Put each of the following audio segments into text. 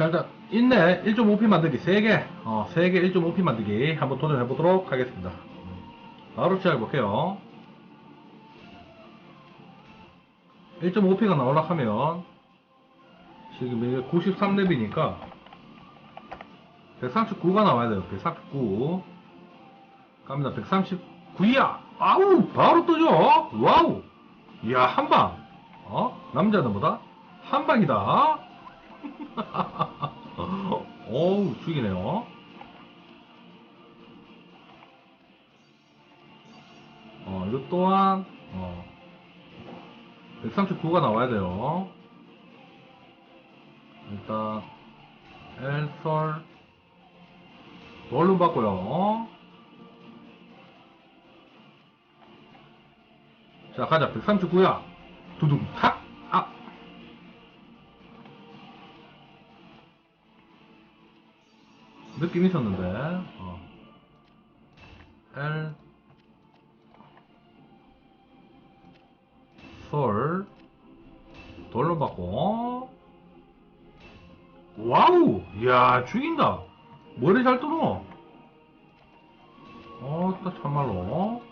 자, 일단, 있네. 1.5피 만들기 3개. 어, 3개 1.5피 만들기 한번 도전해 보도록 하겠습니다. 바로 시작해 볼게요. 1.5피가 나오려 하면, 지금 이게 93렙이니까, 139가 나와야 돼요. 139. 갑니다. 139이야! 아우! 바로 뜨죠? 와우! 이야, 한 방! 어? 남자는 뭐다? 한 방이다! 어우, 죽이네요. 어, 이것 또한, 어, 139가 나와야 돼요. 일단, 엘설, 원룸 받고요. 자, 가자. 139야. 두둥, 탁! 느낌 있었는데, 어. L, 솔, 돌로 받고, 와우! 이야, 죽인다! 머리 잘 뜨노? 어, 또 참말로.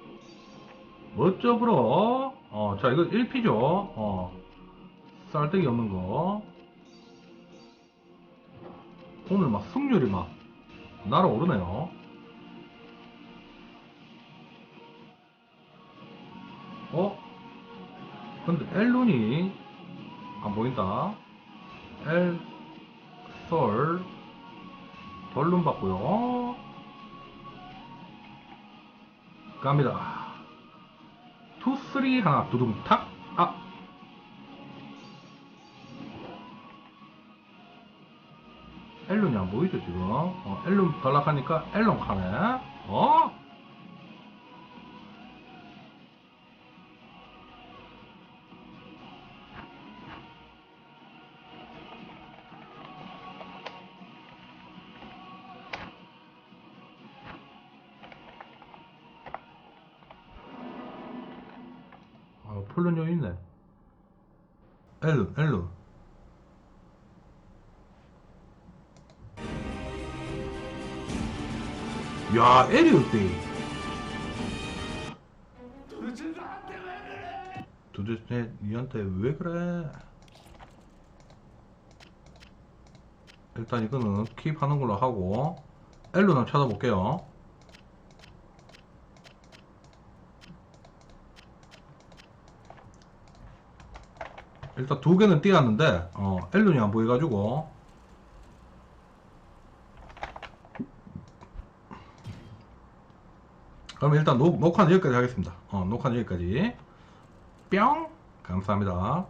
멋져, 브로. 어, 자, 이거 1피죠? 어. 쌀데기 없는 거. 오늘 막 승률이 막 날아오르네요. 어? 근데 엘룬이 안 보인다. 엘, 설, 벌룬 받고요. 갑니다. 투, 쓰리, 하나, 두둥, 탁, 아. 엘룬이 안 보이죠, 지금? 어, 엘룬 탈락하니까 엘론 가네. 어? 아, 폴론 여기 있네. 엘룬, 엘룬. 야, 에리얼 때. 도대체 니한테 왜 그래? 일단 이거는 킵하는 걸로 하고 엘룬을 찾아볼게요. 일단 두 개는 띄었는데 어, 엘룬이 안 보여가지고 그럼 일단 녹, 녹화는 여기까지 하겠습니다. 어, 녹화는 여기까지. 뿅! 감사합니다.